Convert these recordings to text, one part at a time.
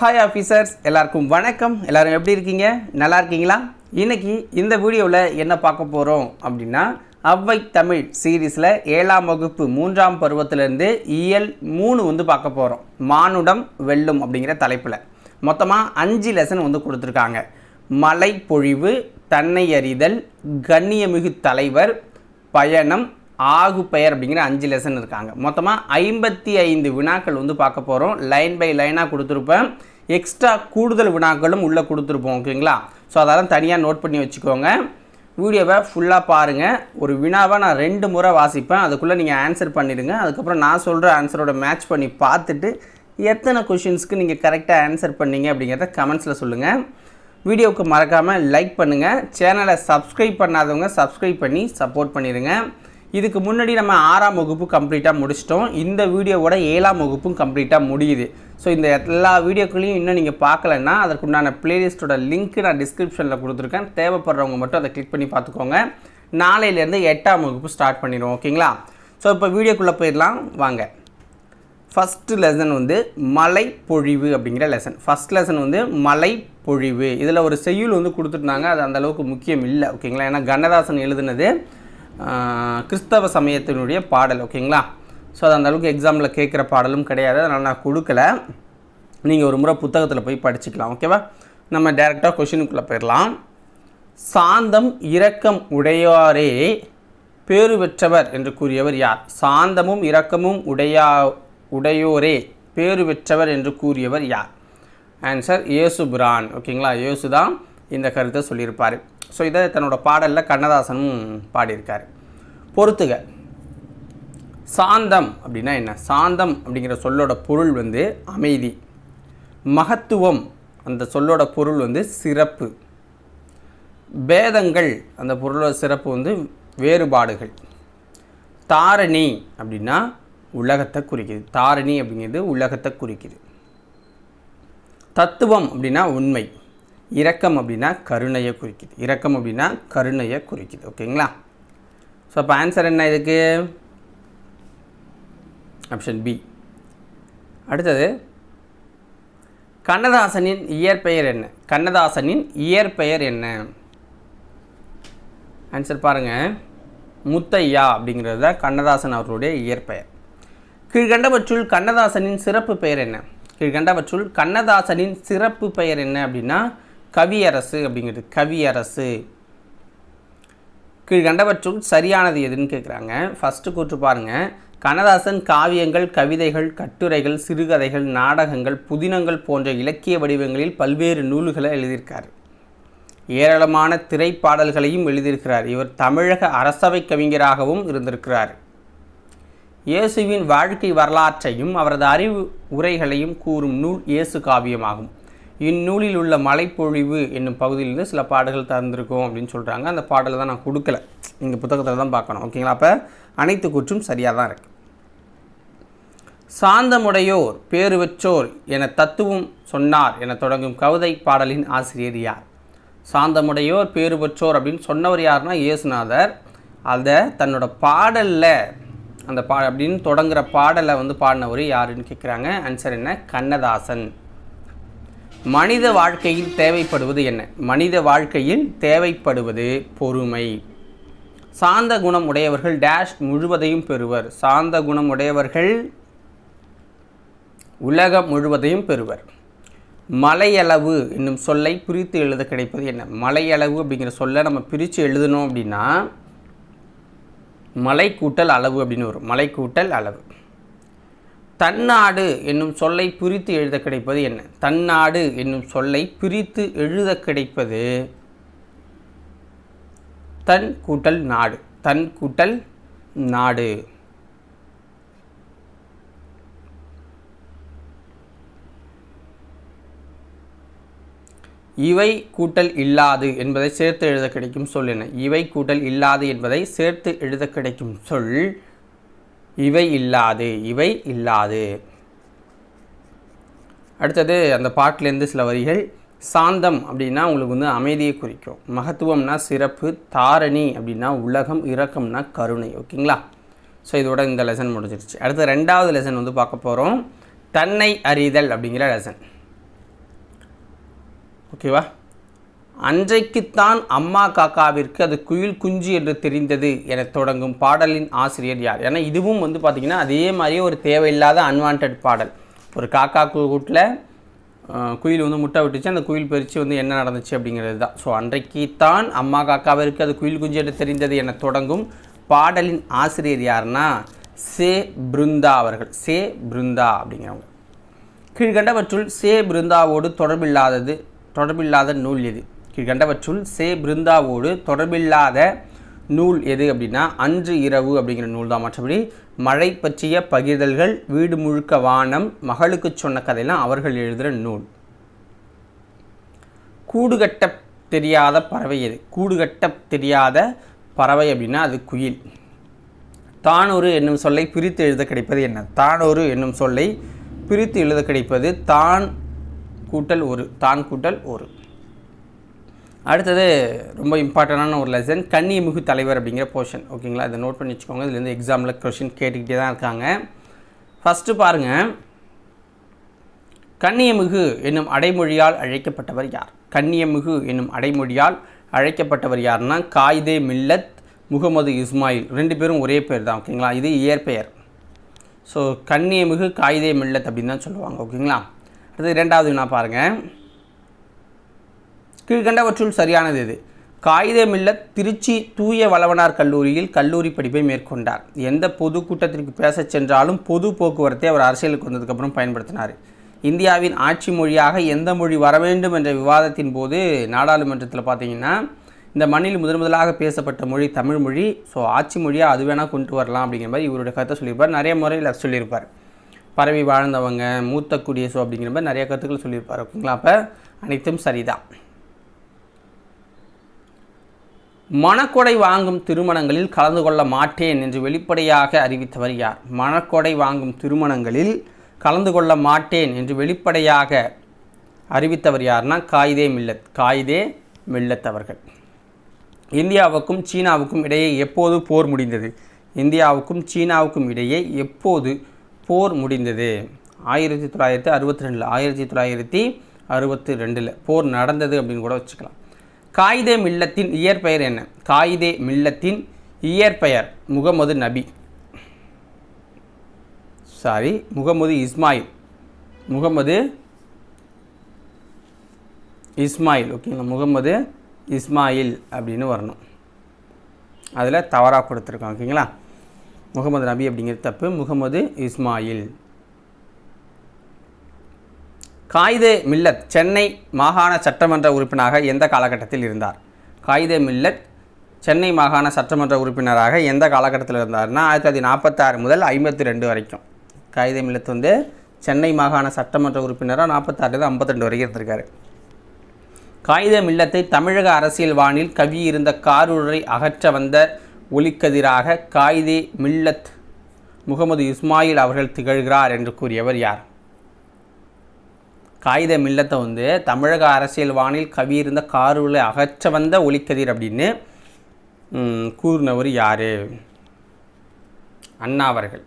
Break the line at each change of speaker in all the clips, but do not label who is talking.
hi officers எல்லாருக்கும் வணக்கம் எல்லோரும் எப்படி இருக்கீங்க நல்லா இருக்கீங்களா இன்றைக்கி இந்த வீடியோவில் என்ன பார்க்க போகிறோம் அப்படின்னா அவ்வை தமிழ் சீரீஸில் ஏழாம் வகுப்பு மூன்றாம் பருவத்திலேருந்து இயல் மூணு வந்து பார்க்க போகிறோம் மானுடம் வெல்லும் அப்படிங்கிற தலைப்பில் மொத்தமாக அஞ்சு லெசன் வந்து கொடுத்துருக்காங்க மலை பொழிவு தன்னை அறிதல் கண்ணியமிகு தலைவர் பயணம் ஆகு பெயர் அப்படிங்கிற அஞ்சு லெசன் இருக்காங்க மொத்தமாக ஐம்பத்தி ஐந்து வினாக்கள் வந்து பார்க்க போகிறோம் லைன் பை லைனாக கொடுத்துருப்பேன் எக்ஸ்ட்ரா கூடுதல் வினாக்களும் உள்ளே கொடுத்துருப்போம் ஓகேங்களா ஸோ அதெல்லாம் தனியாக நோட் பண்ணி வச்சுக்கோங்க வீடியோவை ஃபுல்லாக பாருங்கள் ஒரு வினாவை நான் ரெண்டு முறை வாசிப்பேன் அதுக்குள்ளே நீங்கள் ஆன்சர் பண்ணிடுங்க அதுக்கப்புறம் நான் சொல்கிற ஆன்சரோட மேட்ச் பண்ணி பார்த்துட்டு எத்தனை கொஷின்ஸ்க்கு நீங்கள் கரெக்டாக ஆன்சர் பண்ணீங்க அப்படிங்கிறத கமெண்ட்ஸில் சொல்லுங்கள் வீடியோவுக்கு மறக்காமல் லைக் பண்ணுங்கள் சேனலை சப்ஸ்கிரைப் பண்ணாதவங்க சப்ஸ்கிரைப் பண்ணி சப்போர்ட் பண்ணிடுங்க இதுக்கு முன்னாடி நம்ம ஆறாம் வகுப்பு கம்ப்ளீட்டாக முடிச்சிட்டோம் இந்த வீடியோவோட ஏழாம் வகுப்பும் கம்ப்ளீட்டாக முடியுது ஸோ இந்த எல்லா வீடியோக்களையும் இன்னும் நீங்கள் பார்க்கலன்னா அதற்குண்டான பிளேலிஸ்ட்டோட லிங்க்கு நான் டிஸ்கிரிப்ஷனில் கொடுத்துருக்கேன் தேவைப்படுறவங்க மட்டும் அதை கிளிக் பண்ணி பார்த்துக்கோங்க நாளையிலேருந்து எட்டாம் வகுப்பு ஸ்டார்ட் பண்ணிடுவோம் ஓகேங்களா ஸோ இப்போ வீடியோக்குள்ளே போயிடலாம் வாங்க ஃபஸ்ட்டு லெசன் வந்து மலை பொழிவு அப்படிங்கிற லெசன் ஃபஸ்ட் லெசன் வந்து மலை பொழிவு இதில் ஒரு செய்யுள் வந்து கொடுத்துருந்தாங்க அது அந்தளவுக்கு முக்கியம் இல்லை ஓகேங்களா ஏன்னா கண்ணதாசன் எழுதுனது கிறிஸ்தவ சமயத்தினுடைய பாடல் ஓகேங்களா ஸோ அது அந்தளவுக்கு எக்ஸாமில் கேட்குற பாடலும் கிடையாது அதனால் நான் கொடுக்கல நீங்கள் ஒரு முறை புத்தகத்தில் போய் படிச்சுக்கலாம் ஓகேவா நம்ம டேரெக்டாக கொஷினுக்குள்ளே போயிடலாம் சாந்தம் இரக்கம் உடையாரே பேறு பெற்றவர் என்று கூறியவர் யார் சாந்தமும் இரக்கமும் உடையா உடையோரே பேறு பெற்றவர் என்று கூறியவர் யார் ஆன்சர் பிரான் ஓகேங்களா இயேசு தான் இந்த கருத்தை சொல்லியிருப்பார் ஸோ இதை தன்னோட பாடலில் கண்ணதாசனும் பாடியிருக்கார் பொறுத்துக சாந்தம் அப்படின்னா என்ன சாந்தம் அப்படிங்கிற சொல்லோட பொருள் வந்து அமைதி மகத்துவம் அந்த சொல்லோட பொருள் வந்து சிறப்பு பேதங்கள் அந்த பொருளோட சிறப்பு வந்து வேறுபாடுகள் தாரணி அப்படின்னா உலகத்தை குறிக்குது தாரணி அப்படிங்கிறது உலகத்தை குறிக்குது தத்துவம் அப்படின்னா உண்மை இரக்கம் அப்படின்னா கருணையை குறிக்குது இரக்கம் அப்படின்னா கருணையை குறிக்குது ஓகேங்களா ஸோ அப்போ ஆன்சர் என்ன இதுக்கு ஆப்ஷன் பி அடுத்தது கண்ணதாசனின் இயற்பெயர் என்ன கண்ணதாசனின் இயற்பெயர் என்ன ஆன்சர் பாருங்கள் முத்தையா அப்படிங்கிறது தான் கண்ணதாசன் அவர்களுடைய இயற்பெயர் கீழ்கண்டவற்றுள் கண்ணதாசனின் சிறப்பு பெயர் என்ன கீழ்கண்டவற்றுள் கண்ணதாசனின் சிறப்பு பெயர் என்ன அப்படின்னா கவியரசு அப்படிங்கிறது கவியரசு கீழ்கண்டவற்றும் சரியானது எதுன்னு கேட்குறாங்க ஃபஸ்ட்டு கூற்று பாருங்கள் கண்ணதாசன் காவியங்கள் கவிதைகள் கட்டுரைகள் சிறுகதைகள் நாடகங்கள் புதினங்கள் போன்ற இலக்கிய வடிவங்களில் பல்வேறு நூல்களை எழுதியிருக்கார் ஏராளமான திரைப்பாடல்களையும் எழுதியிருக்கிறார் இவர் தமிழக அரசவை கவிஞராகவும் இருந்திருக்கிறார் இயேசுவின் வாழ்க்கை வரலாற்றையும் அவரது அறிவு உரைகளையும் கூறும் நூல் இயேசு காவியமாகும் இந்நூலில் உள்ள மலைப்பொழிவு என்னும் பகுதியிலிருந்து சில பாடல்கள் தந்திருக்கும் அப்படின்னு சொல்கிறாங்க அந்த பாடலை தான் நான் கொடுக்கல நீங்கள் புத்தகத்தில் தான் பார்க்கணும் ஓகேங்களா அப்போ அனைத்து குற்றும் சரியாக தான் இருக்குது சாந்தமுடையோர் பேருவற்றோர் என தத்துவம் சொன்னார் என தொடங்கும் கவிதை பாடலின் ஆசிரியர் யார் சாந்தமுடையோர் பேருவற்றோர் அப்படின்னு சொன்னவர் யாருன்னா இயேசுநாதர் அதை தன்னோட பாடலில் அந்த பா அப்படின்னு தொடங்குகிற பாடலை வந்து பாடினவர் யாருன்னு கேட்குறாங்க ஆன்சர் என்ன கண்ணதாசன் மனித வாழ்க்கையில் தேவைப்படுவது என்ன மனித வாழ்க்கையில் தேவைப்படுவது பொறுமை சாந்த குணம் உடையவர்கள் டேஷ் முழுவதையும் பெறுவர் சாந்த குணம் உடையவர்கள் உலகம் முழுவதையும் பெறுவர் மலையளவு என்னும் சொல்லை பிரித்து எழுத கிடைப்பது என்ன மலையளவு அப்படிங்கிற சொல்லை நம்ம பிரித்து எழுதணும் அப்படின்னா மலை கூட்டல் அளவு அப்படின்னு வரும் மலை கூட்டல் அளவு தன்னாடு என்னும் சொல்லை பிரித்து எழுத கிடைப்பது என்ன தன்னாடு என்னும் சொல்லை பிரித்து எழுத கிடைப்பது தன் கூட்டல் நாடு தன் கூட்டல் நாடு இவை கூட்டல் இல்லாது என்பதை சேர்த்து எழுத கிடைக்கும் சொல் என்ன இவை கூட்டல் இல்லாது என்பதை சேர்த்து எழுத கிடைக்கும் சொல் இவை இல்லாது இவை இல்லாது அடுத்தது அந்த பாட்டிலேருந்து சில வரிகள் சாந்தம் அப்படின்னா உங்களுக்கு வந்து அமைதியை குறிக்கும் மகத்துவம்னா சிறப்பு தாரணி அப்படின்னா உலகம் இரக்கம்னா கருணை ஓகேங்களா ஸோ இதோட இந்த லெசன் முடிஞ்சிருச்சு அடுத்த ரெண்டாவது லெசன் வந்து பார்க்க போகிறோம் தன்னை அறிதல் அப்படிங்கிற லெசன் ஓகேவா அன்றைக்குத்தான் அம்மா காக்காவிற்கு அது குயில் குஞ்சு என்று தெரிந்தது என தொடங்கும் பாடலின் ஆசிரியர் யார் ஏன்னா இதுவும் வந்து பார்த்திங்கன்னா அதே மாதிரியே ஒரு தேவையில்லாத அன்வான்ட் பாடல் ஒரு காக்கா கூட்டில் குயில் வந்து முட்டை விட்டுச்சு அந்த குயில் பறித்து வந்து என்ன நடந்துச்சு அப்படிங்கிறது தான் ஸோ அன்றைக்குத்தான் அம்மா காக்காவிற்கு அது குயில் குஞ்சு என்று தெரிந்தது என தொடங்கும் பாடலின் ஆசிரியர் யார்னா சே பிருந்தா அவர்கள் சே பிருந்தா அப்படிங்கிறவங்க கீழ்கண்டவற்றுள் சே பிருந்தாவோடு தொடர்பில்லாதது தொடர்பில்லாத நூல் எது கண்டவற்றுள் சே பிருந்தாவோடு தொடர்பில்லாத நூல் எது அப்படின்னா அன்று இரவு அப்படிங்கிற நூல் தான் மற்றபடி மழை பற்றிய பகிர்தல்கள் வீடு முழுக்க வானம் மகளுக்கு சொன்ன கதையெல்லாம் அவர்கள் எழுதுகிற நூல் கூடுகட்ட தெரியாத பறவை எது கூடுகட்ட தெரியாத பறவை அப்படின்னா அது குயில் தானொரு என்னும் சொல்லை பிரித்து எழுத கிடைப்பது என்ன தானொரு என்னும் சொல்லை பிரித்து எழுத கிடைப்பது தான் கூட்டல் ஒரு தான் கூட்டல் ஒரு அடுத்தது ரொம்ப இம்பார்ட்டண்டான ஒரு லெசன் கன்னிமிகு தலைவர் அப்படிங்கிற போர்ஷன் ஓகேங்களா இதை நோட் பண்ணி வச்சுக்கோங்க இதுலேருந்து எக்ஸாமில் கொஷின் கேட்டுக்கிட்டே தான் இருக்காங்க ஃபஸ்ட்டு பாருங்கள் கன்னியமிகு என்னும் அடைமொழியால் அழைக்கப்பட்டவர் யார் கன்னியமிகு என்னும் அடைமொழியால் அழைக்கப்பட்டவர் யார்னா காயிதே மில்லத் முகமது இஸ்மாயில் ரெண்டு பேரும் ஒரே பேர் தான் ஓகேங்களா இது இயற்பெயர் ஸோ கன்னியமிகு காய்தே மில்லத் அப்படின்னு தான் சொல்லுவாங்க ஓகேங்களா அடுத்து ரெண்டாவது நான் பாருங்கள் கீழ்கண்டவற்றுள் சரியானது இது காயிதே மில்லத் திருச்சி தூய வளவனார் கல்லூரியில் கல்லூரி படிப்பை மேற்கொண்டார் எந்த பொது கூட்டத்திற்கு பேசச் சென்றாலும் பொது போக்குவரத்தை அவர் அரசியலுக்கு வந்ததுக்கப்புறம் பயன்படுத்தினார் இந்தியாவின் ஆட்சி மொழியாக எந்த மொழி வர வேண்டும் என்ற விவாதத்தின் போது நாடாளுமன்றத்தில் பார்த்தீங்கன்னா இந்த மண்ணில் முதன் முதலாக பேசப்பட்ட மொழி தமிழ் மொழி ஸோ ஆட்சி மொழியாக அது வேணால் கொண்டு வரலாம் அப்படிங்கிற மாதிரி இவருடைய கருத்தை சொல்லியிருப்பார் நிறைய முறையில் சொல்லியிருப்பார் பறவை வாழ்ந்தவங்க மூத்த குடியரசு அப்படிங்கிற மாதிரி நிறைய கருத்துக்கள் சொல்லியிருப்பார் ஓகேங்களா அப்போ அனைத்தும் சரிதான் மணக்கொடை வாங்கும் திருமணங்களில் கலந்து கொள்ள மாட்டேன் என்று வெளிப்படையாக அறிவித்தவர் யார் மணக்கொடை வாங்கும் திருமணங்களில் கலந்து கொள்ள மாட்டேன் என்று வெளிப்படையாக அறிவித்தவர் யார்னா காயிதே மில்லத் காயிதே மில்லத்தவர்கள் இந்தியாவுக்கும் சீனாவுக்கும் இடையே எப்போது போர் முடிந்தது இந்தியாவுக்கும் சீனாவுக்கும் இடையே எப்போது போர் முடிந்தது ஆயிரத்தி தொள்ளாயிரத்தி அறுபத்தி ரெண்டில் ஆயிரத்தி தொள்ளாயிரத்தி அறுபத்தி ரெண்டில் போர் நடந்தது அப்படின்னு கூட வச்சுக்கலாம் காயிதே மில்லத்தின் இயற்பெயர் என்ன காயிதே மில்லத்தின் இயற்பெயர் முகமது நபி சாரி முகமது இஸ்மாயில் முகமது இஸ்மாயில் ஓகேங்களா முகமது இஸ்மாயில் அப்படின்னு வரணும் அதில் தவறாக கொடுத்துருக்கோம் ஓகேங்களா முகமது நபி அப்படிங்கிற தப்பு முகமது இஸ்மாயில் காயிதே மில்லத் சென்னை மாகாண சட்டமன்ற உறுப்பினராக எந்த காலகட்டத்தில் இருந்தார் காயிதே மில்லத் சென்னை மாகாண சட்டமன்ற உறுப்பினராக எந்த காலகட்டத்தில் இருந்தார்னா ஆயிரத்தி தொள்ளாயிரத்தி நாற்பத்தாறு முதல் ஐம்பத்தி ரெண்டு வரைக்கும் காயிதே மில்லத் வந்து சென்னை மாகாண சட்டமன்ற உறுப்பினராக நாற்பத்தாறுலேருந்து ரெண்டு வரைக்கும் இருந்திருக்காரு காயிதே மில்லத்தை தமிழக அரசியல் வானில் கவி இருந்த காரூரை அகற்ற வந்த ஒலிக்கதிராக காயிதே மில்லத் முகமது இஸ்மாயில் அவர்கள் திகழ்கிறார் என்று கூறியவர் யார் காகித மில்லத்தை வந்து தமிழக அரசியல் வானில் கவியிருந்த காரூலை அகற்ற வந்த ஒளிக்கதிர் அப்படின்னு கூறினவர் யார் அண்ணா அவர்கள்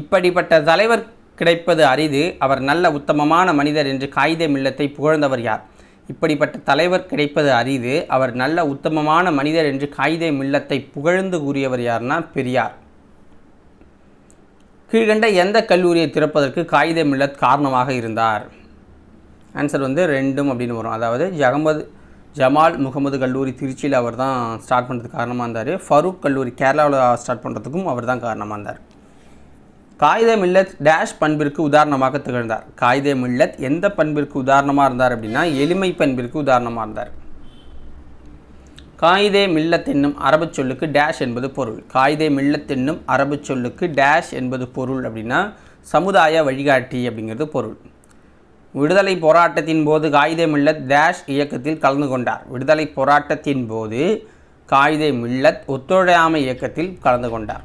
இப்படிப்பட்ட தலைவர் கிடைப்பது அரிது அவர் நல்ல உத்தமமான மனிதர் என்று காகித மில்லத்தை புகழ்ந்தவர் யார் இப்படிப்பட்ட தலைவர் கிடைப்பது அரிது அவர் நல்ல உத்தமமான மனிதர் என்று காகித மில்லத்தை புகழ்ந்து கூறியவர் யார்னா பெரியார் கீழ்கண்ட எந்த கல்லூரியை திறப்பதற்கு காயிதே மில்லத் காரணமாக இருந்தார் ஆன்சர் வந்து ரெண்டும் அப்படின்னு வரும் அதாவது ஜகமது ஜமால் முகமது கல்லூரி திருச்சியில் அவர் தான் ஸ்டார்ட் பண்ணுறதுக்கு காரணமாக இருந்தார் ஃபரூக் கல்லூரி கேரளாவில் ஸ்டார்ட் பண்ணுறதுக்கும் அவர் தான் காரணமாக இருந்தார் காகித மில்லத் டேஷ் பண்பிற்கு உதாரணமாக திகழ்ந்தார் காகித மில்லத் எந்த பண்பிற்கு உதாரணமாக இருந்தார் அப்படின்னா எளிமை பண்பிற்கு உதாரணமாக இருந்தார் காயிதே மில்லத் என்னும் அரபு சொல்லுக்கு டேஷ் என்பது பொருள் காயிதே மில்லத் என்னும் அரபு சொல்லுக்கு டேஷ் என்பது பொருள் அப்படின்னா சமுதாய வழிகாட்டி அப்படிங்கிறது பொருள் விடுதலை போராட்டத்தின் போது காயிதே மில்லத் டேஷ் இயக்கத்தில் கலந்து கொண்டார் விடுதலை போராட்டத்தின் போது காயிதே மில்லத் ஒத்துழையாமை இயக்கத்தில் கலந்து கொண்டார்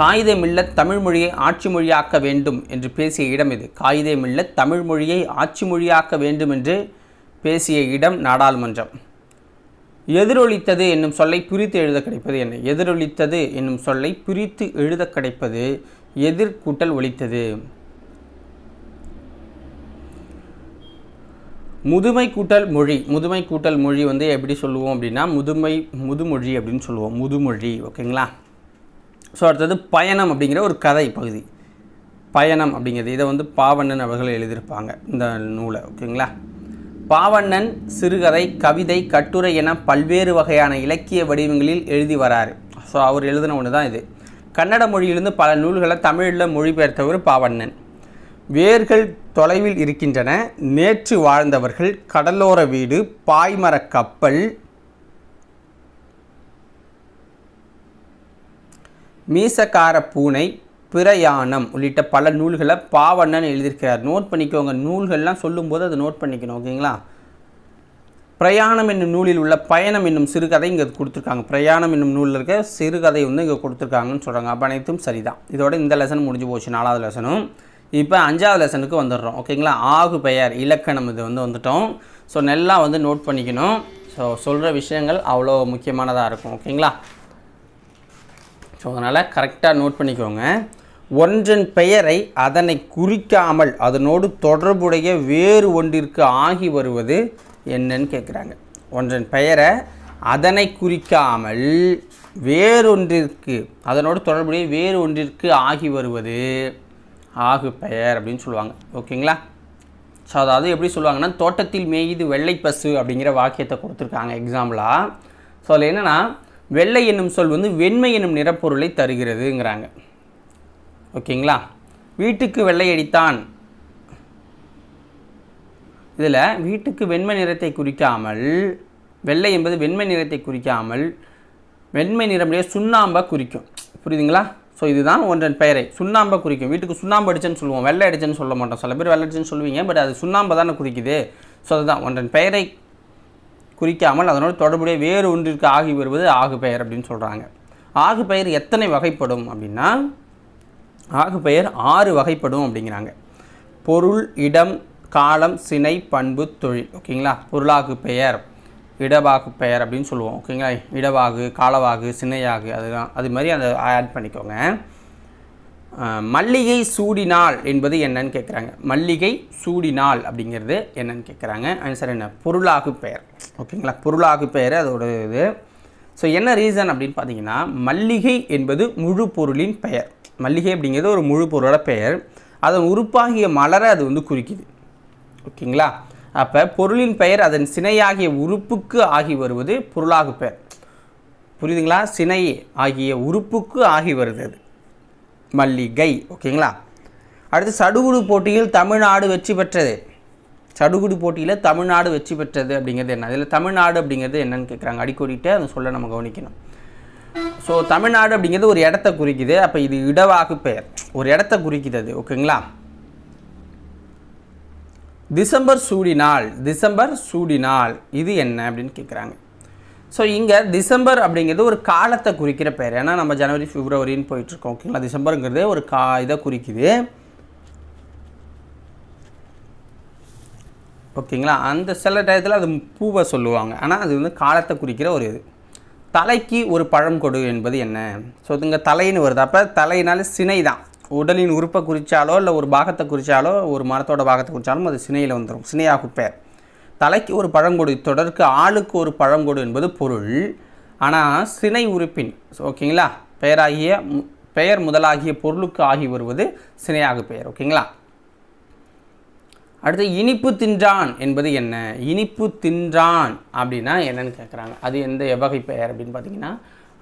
காயிதே மில்லத் தமிழ் மொழியை ஆட்சி மொழியாக்க வேண்டும் என்று பேசிய இடம் இது காயிதே மில்லத் தமிழ் மொழியை ஆட்சி மொழியாக்க வேண்டும் என்று பேசிய இடம் நாடாளுமன்றம் எதிரொலித்தது என்னும் சொல்லை பிரித்து எழுத கிடைப்பது என்ன எதிரொலித்தது என்னும் சொல்லை பிரித்து எழுத கிடைப்பது எதிர்கூட்டல் ஒழித்தது முதுமை கூட்டல் மொழி முதுமை கூட்டல் மொழி வந்து எப்படி சொல்லுவோம் அப்படின்னா முதுமை முதுமொழி அப்படின்னு சொல்லுவோம் முதுமொழி ஓகேங்களா ஸோ அடுத்தது பயணம் அப்படிங்கிற ஒரு கதை பகுதி பயணம் அப்படிங்கிறது இதை வந்து பாவண்ணன் அவர்கள் எழுதியிருப்பாங்க இந்த நூலை ஓகேங்களா பாவண்ணன் சிறுகதை கவிதை கட்டுரை என பல்வேறு வகையான இலக்கிய வடிவங்களில் எழுதி வரார் ஸோ அவர் எழுதின ஒன்று தான் இது கன்னட மொழியிலிருந்து பல நூல்களை தமிழில் மொழிபெயர்த்தவர் பாவண்ணன் வேர்கள் தொலைவில் இருக்கின்றன நேற்று வாழ்ந்தவர்கள் கடலோர வீடு பாய்மர கப்பல் மீசக்கார பூனை பிரயாணம் உள்ளிட்ட பல நூல்களை பாவண்ணன் எழுதியிருக்கிறார் நோட் பண்ணிக்கோங்க நூல்கள்லாம் சொல்லும்போது அதை நோட் பண்ணிக்கணும் ஓகேங்களா பிரயாணம் என்னும் நூலில் உள்ள பயணம் என்னும் சிறுகதை இங்கே கொடுத்துருக்காங்க பிரயாணம் என்னும் நூலில் இருக்க சிறுகதை வந்து இங்கே கொடுத்துருக்காங்கன்னு சொல்கிறாங்க அப்போ அனைத்தும் சரிதான் இதோட இந்த லெசன் முடிஞ்சு போச்சு நாலாவது லெசனும் இப்போ அஞ்சாவது லெசனுக்கு வந்துடுறோம் ஓகேங்களா ஆகு பெயர் இலக்கணம் இது வந்து வந்துட்டோம் ஸோ நல்லா வந்து நோட் பண்ணிக்கணும் ஸோ சொல்கிற விஷயங்கள் அவ்வளோ முக்கியமானதாக இருக்கும் ஓகேங்களா ஸோ அதனால் கரெக்டாக நோட் பண்ணிக்கோங்க ஒன்றன் பெயரை அதனை குறிக்காமல் அதனோடு தொடர்புடைய வேறு ஒன்றிற்கு ஆகி வருவது என்னன்னு கேட்குறாங்க ஒன்றன் பெயரை அதனை குறிக்காமல் வேறொன்றிற்கு அதனோடு தொடர்புடைய வேறு ஒன்றிற்கு ஆகி வருவது ஆகு பெயர் அப்படின்னு சொல்லுவாங்க ஓகேங்களா ஸோ அதாவது எப்படி சொல்லுவாங்கன்னா தோட்டத்தில் மேயுது வெள்ளை பசு அப்படிங்கிற வாக்கியத்தை கொடுத்துருக்காங்க எக்ஸாம்பிளாக ஸோ அதில் என்னென்னா வெள்ளை என்னும் சொல் வந்து வெண்மை என்னும் நிறப்பொருளை தருகிறதுங்கிறாங்க ஓகேங்களா வீட்டுக்கு வெள்ளையடித்தான் இதில் வீட்டுக்கு வெண்மை நிறத்தை குறிக்காமல் வெள்ளை என்பது வெண்மை நிறத்தை குறிக்காமல் வெண்மை நிறமுடைய சுண்ணாம்பை குறிக்கும் புரியுதுங்களா ஸோ இதுதான் ஒன்றன் பெயரை சுண்ணாம்பை குறிக்கும் வீட்டுக்கு சுண்ணாம்பு அடிச்சுன்னு சொல்லுவோம் வெள்ளை அடிச்சுன்னு சொல்ல மாட்டோம் சில பேர் வெள்ளை அடிச்சுன்னு சொல்லுவீங்க பட் அது சுண்ணாம்பை தானே குறிக்குது ஸோ அதுதான் ஒன்றன் பெயரை குறிக்காமல் அதனோட தொடர்புடைய வேறு ஒன்றிற்கு ஆகி வருவது ஆகு பெயர் அப்படின்னு சொல்கிறாங்க ஆகு பெயர் எத்தனை வகைப்படும் அப்படின்னா ராகு பெயர் ஆறு வகைப்படும் அப்படிங்கிறாங்க பொருள் இடம் காலம் சினை பண்பு தொழில் ஓகேங்களா பொருளாகு பெயர் இடவாகு பெயர் அப்படின்னு சொல்லுவோம் ஓகேங்களா இடவாகு காலவாகு சினையாகு அதுதான் அது மாதிரி அந்த ஆட் பண்ணிக்கோங்க மல்லிகை நாள் என்பது என்னன்னு கேட்குறாங்க மல்லிகை நாள் அப்படிங்கிறது என்னன்னு கேட்குறாங்க ஆன்சர் என்ன பொருளாகு பெயர் ஓகேங்களா பொருளாகு பெயர் அதோட இது ஸோ என்ன ரீசன் அப்படின்னு பார்த்தீங்கன்னா மல்லிகை என்பது முழு பொருளின் பெயர் மல்லிகை அப்படிங்கிறது ஒரு முழு பொருளோட பெயர் அதன் உறுப்பாகிய மலரை அது வந்து குறிக்குது ஓகேங்களா அப்போ பொருளின் பெயர் அதன் சினையாகிய உறுப்புக்கு ஆகி வருவது பொருளாக பெயர் புரியுதுங்களா சினை ஆகிய உறுப்புக்கு ஆகி வருது அது மல்லிகை ஓகேங்களா அடுத்து சடுகுடு போட்டியில் தமிழ்நாடு வெற்றி பெற்றது சடுகுடு போட்டியில் தமிழ்நாடு வெற்றி பெற்றது அப்படிங்கிறது என்ன இதில் தமிழ்நாடு அப்படிங்கிறது என்னென்னு கேட்குறாங்க அடிக்கோடிட்டு அதை சொல்ல நம்ம கவனிக்கணும் ஸோ தமிழ்நாடு அப்படிங்கிறது ஒரு இடத்த குறிக்குது அப்போ இது இடவாக்கு பெயர் ஒரு இடத்த குறிக்கிறது ஓகேங்களா டிசம்பர் சூடினால் டிசம்பர் சூடினால் இது என்ன அப்படின்னு கேட்குறாங்க ஸோ இங்கே டிசம்பர் அப்படிங்கிறது ஒரு காலத்தை குறிக்கிற பெயர் ஏன்னா நம்ம ஜனவரி பிப்ரவரின்னு போயிட்டுருக்கோம் ஓகேங்களா டிசம்பருங்கிறதே ஒரு கா இதை குறிக்குது ஓகேங்களா அந்த சில டயத்தில் அது பூவை சொல்லுவாங்க ஆனால் அது வந்து காலத்தை குறிக்கிற ஒரு இது தலைக்கு ஒரு பழம் கொடு என்பது என்ன ஸோ இங்கே தலைன்னு வருது அப்போ தலையினால சினை தான் உடலின் உறுப்பை குறித்தாலோ இல்லை ஒரு பாகத்தை குறித்தாலோ ஒரு மரத்தோட பாகத்தை குறித்தாலும் அது சினையில் வந்துடும் சினையாக பெயர் தலைக்கு ஒரு பழங்கொடு தொடர்க்கு ஆளுக்கு ஒரு பழங்கொடு என்பது பொருள் ஆனால் சினை உறுப்பின் ஓகேங்களா பெயராகிய பெயர் முதலாகிய பொருளுக்கு ஆகி வருவது சினையாக பெயர் ஓகேங்களா அடுத்து இனிப்பு தின்றான் என்பது என்ன இனிப்பு தின்றான் அப்படின்னா என்னன்னு கேட்குறாங்க அது எந்த எவ்வகை பெயர் அப்படின்னு பார்த்தீங்கன்னா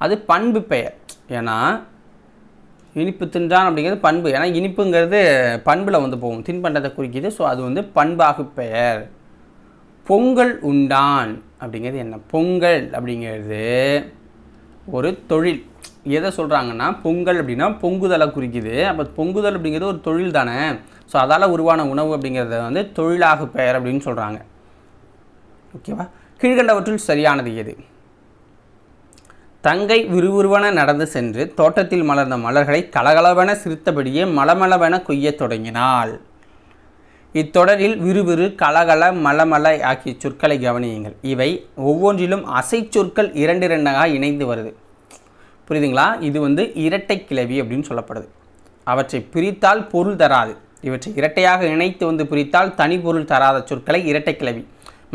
அது பண்பு பெயர் ஏன்னா இனிப்பு தின்றான் அப்படிங்கிறது பண்பு ஏன்னா இனிப்புங்கிறது பண்பில் வந்து போகும் தின்பண்டத்தை குறிக்கிது ஸோ அது வந்து பண்பாகு பெயர் பொங்கல் உண்டான் அப்படிங்கிறது என்ன பொங்கல் அப்படிங்கிறது ஒரு தொழில் எதை சொல்கிறாங்கன்னா பொங்கல் அப்படின்னா பொங்குதலை குறிக்குது அப்போ பொங்குதல் அப்படிங்கிறது ஒரு தொழில் தானே ஸோ அதால் உருவான உணவு அப்படிங்கிறத வந்து தொழிலாக பெயர் அப்படின்னு சொல்கிறாங்க ஓகேவா கீழ்கண்டவற்றில் சரியானது எது தங்கை விறுவிறுவன நடந்து சென்று தோட்டத்தில் மலர்ந்த மலர்களை கலகலவென சிரித்தபடியே மலமளவென கொய்யத் தொடங்கினாள் இத்தொடரில் விறுவிறு கலகல மலமல ஆகிய சொற்களை கவனியுங்கள் இவை ஒவ்வொன்றிலும் அசை சொற்கள் இரண்டு இரண்டாக இணைந்து வருது புரியுதுங்களா இது வந்து இரட்டை கிளவி அப்படின்னு சொல்லப்படுது அவற்றை பிரித்தால் பொருள் தராது இவற்றை இரட்டையாக இணைத்து வந்து பிரித்தால் தனி பொருள் தராத சொற்களை இரட்டை கிளவி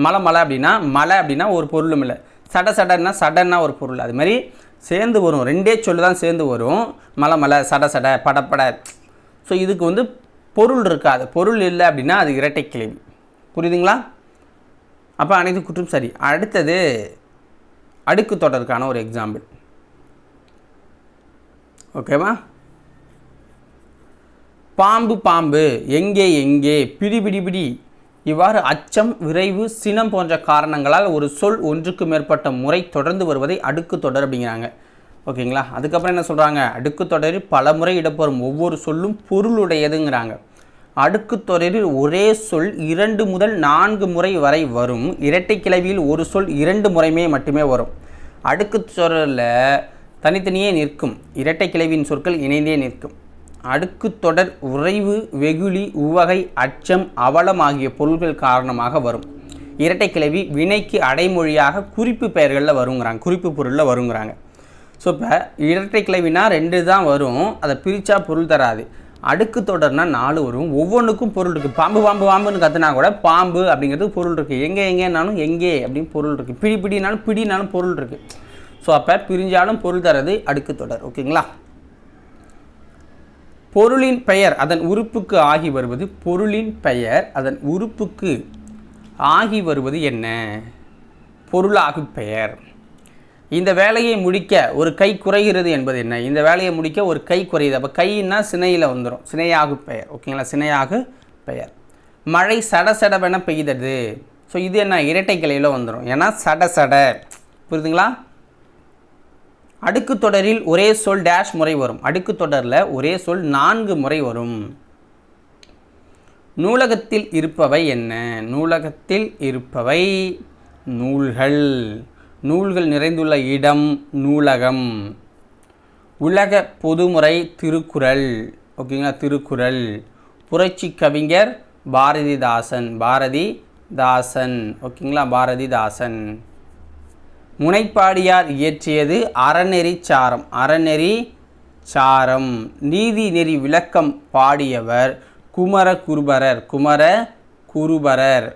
மலை மலை அப்படின்னா மலை அப்படின்னா ஒரு பொருளும் இல்லை சட சடன்னா சடன்னா ஒரு பொருள் அது மாதிரி சேர்ந்து வரும் ரெண்டே சொல்லு தான் சேர்ந்து வரும் மலை மலை சட சட படப்பட ஸோ இதுக்கு வந்து பொருள் இருக்காது பொருள் இல்லை அப்படின்னா அது இரட்டை கிளவி புரியுதுங்களா அப்போ அனைத்து குற்றம் சரி அடுத்தது அடுக்கு தொடருக்கான ஒரு எக்ஸாம்பிள் ஓகேவா பாம்பு பாம்பு எங்கே எங்கே பிடி பிடி பிடி இவ்வாறு அச்சம் விரைவு சினம் போன்ற காரணங்களால் ஒரு சொல் ஒன்றுக்கு மேற்பட்ட முறை தொடர்ந்து வருவதை அடுக்கு தொடர் அப்படிங்கிறாங்க ஓகேங்களா அதுக்கப்புறம் என்ன சொல்கிறாங்க அடுக்கு தொடரில் பல முறை இடப்பெறும் ஒவ்வொரு சொல்லும் பொருளுடையதுங்கிறாங்க அடுக்கு தொடரில் ஒரே சொல் இரண்டு முதல் நான்கு முறை வரை வரும் இரட்டை கிளவியில் ஒரு சொல் இரண்டு முறைமே மட்டுமே வரும் அடுக்கு தொடரில் தனித்தனியே நிற்கும் இரட்டை கிளவியின் சொற்கள் இணைந்தே நிற்கும் அடுக்கு தொடர் உறைவு வெகுளி உவகை அச்சம் அவலம் ஆகிய பொருள்கள் காரணமாக வரும் இரட்டை கிளவி வினைக்கு அடைமொழியாக குறிப்பு பெயர்களில் வருங்கிறாங்க குறிப்பு பொருளில் வருங்கிறாங்க ஸோ இப்போ இரட்டை கிளவினா ரெண்டு தான் வரும் அதை பிரித்தா பொருள் தராது அடுக்கு தொடர்னா நாலு வரும் ஒவ்வொன்றுக்கும் பொருள் இருக்குது பாம்பு பாம்பு பாம்புன்னு கற்றுனா கூட பாம்பு அப்படிங்கிறது பொருள் இருக்குது எங்கே எங்கேனாலும் எங்கே அப்படின்னு பொருள் இருக்குது பிடி பிடினாலும் பிடினாலும் பொருள் இருக்குது ஸோ அப்போ பிரிஞ்சாலும் பொருள் தரது அடுக்கு தொடர் ஓகேங்களா பொருளின் பெயர் அதன் உறுப்புக்கு ஆகி வருவது பொருளின் பெயர் அதன் உறுப்புக்கு ஆகி வருவது என்ன பொருளாகு பெயர் இந்த வேலையை முடிக்க ஒரு கை குறைகிறது என்பது என்ன இந்த வேலையை முடிக்க ஒரு கை குறையுது அப்போ கைன்னா சினையில் வந்துடும் சினையாகு பெயர் ஓகேங்களா சினையாகு பெயர் மழை சட சடவென பெய்தது ஸோ இது என்ன இரட்டை கிளையில் வந்துடும் ஏன்னா சட புரியுதுங்களா அடுக்கு தொடரில் ஒரே சொல் டேஷ் முறை வரும் அடுக்கு தொடரில் ஒரே சொல் நான்கு முறை வரும் நூலகத்தில் இருப்பவை என்ன நூலகத்தில் இருப்பவை நூல்கள் நூல்கள் நிறைந்துள்ள இடம் நூலகம் உலக பொதுமுறை திருக்குறள் ஓகேங்களா திருக்குறள் புரட்சி கவிஞர் பாரதிதாசன் பாரதிதாசன் ஓகேங்களா பாரதிதாசன் முனைப்பாடியார் இயற்றியது அறநெறி சாரம் அறநெறி சாரம் நீதி நெறி விளக்கம் பாடியவர் குமர குருபரர் குமர குருபரர்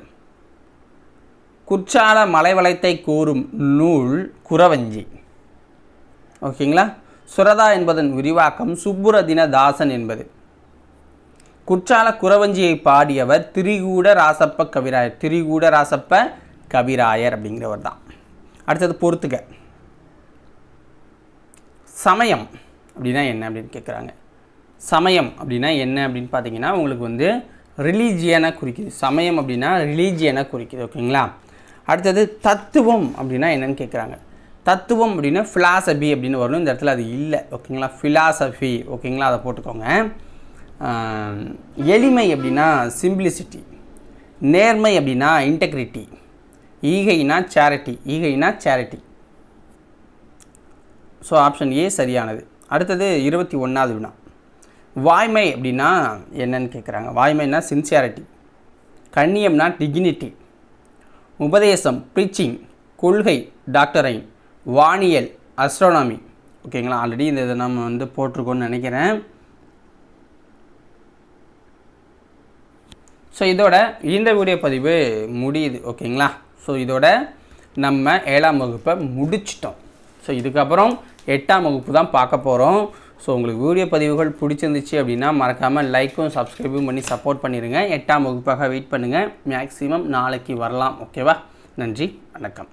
குற்றால மலைவளத்தை கூறும் நூல் குறவஞ்சி ஓகேங்களா சுரதா என்பதன் விரிவாக்கம் சுப்புரதின தாசன் என்பது குற்றால குறவஞ்சியை பாடியவர் திரிகூட ராசப்ப கவிராயர் திரிகூட ராசப்ப கவிராயர் அப்படிங்கிறவர் தான் அடுத்தது பொறுத்துக்க சமயம் அப்படின்னா என்ன அப்படின்னு கேட்குறாங்க சமயம் அப்படின்னா என்ன அப்படின்னு பார்த்தீங்கன்னா உங்களுக்கு வந்து ரிலீஜியனாக குறிக்குது சமயம் அப்படின்னா ரிலீஜியனாக குறிக்குது ஓகேங்களா அடுத்தது தத்துவம் அப்படின்னா என்னன்னு கேட்குறாங்க தத்துவம் அப்படின்னா ஃபிலாசபி அப்படின்னு வரணும் இந்த இடத்துல அது இல்லை ஓகேங்களா ஃபிலாசபி ஓகேங்களா அதை போட்டுக்கோங்க எளிமை அப்படின்னா சிம்பிளிசிட்டி நேர்மை அப்படின்னா இன்டெக்ரிட்டி ஈகைனா சேரிட்டி ஈகைனா சேரிட்டி ஸோ ஆப்ஷன் ஏ சரியானது அடுத்தது இருபத்தி ஒன்றாவது வினா வாய்மை அப்படின்னா என்னன்னு கேட்குறாங்க வாய்மைனா சின்சியாரிட்டி கண்ணியம்னா டிக்னிட்டி உபதேசம் ப்ரீச்சிங் கொள்கை டாக்டரைன் வானியல் அஸ்ட்ரோனாமி ஓகேங்களா ஆல்ரெடி இந்த இதை நம்ம வந்து போட்டிருக்கோம்னு நினைக்கிறேன் ஸோ இதோட இந்த வீடியோ பதிவு முடியுது ஓகேங்களா ஸோ இதோட நம்ம ஏழாம் வகுப்பை முடிச்சிட்டோம் ஸோ இதுக்கப்புறம் எட்டாம் வகுப்பு தான் பார்க்க போகிறோம் ஸோ உங்களுக்கு வீடியோ பதிவுகள் பிடிச்சிருந்துச்சு அப்படின்னா மறக்காமல் லைக்கும் சப்ஸ்கிரைபும் பண்ணி சப்போர்ட் பண்ணிடுங்க எட்டாம் வகுப்பாக வெயிட் பண்ணுங்கள் மேக்ஸிமம் நாளைக்கு வரலாம் ஓகேவா நன்றி வணக்கம்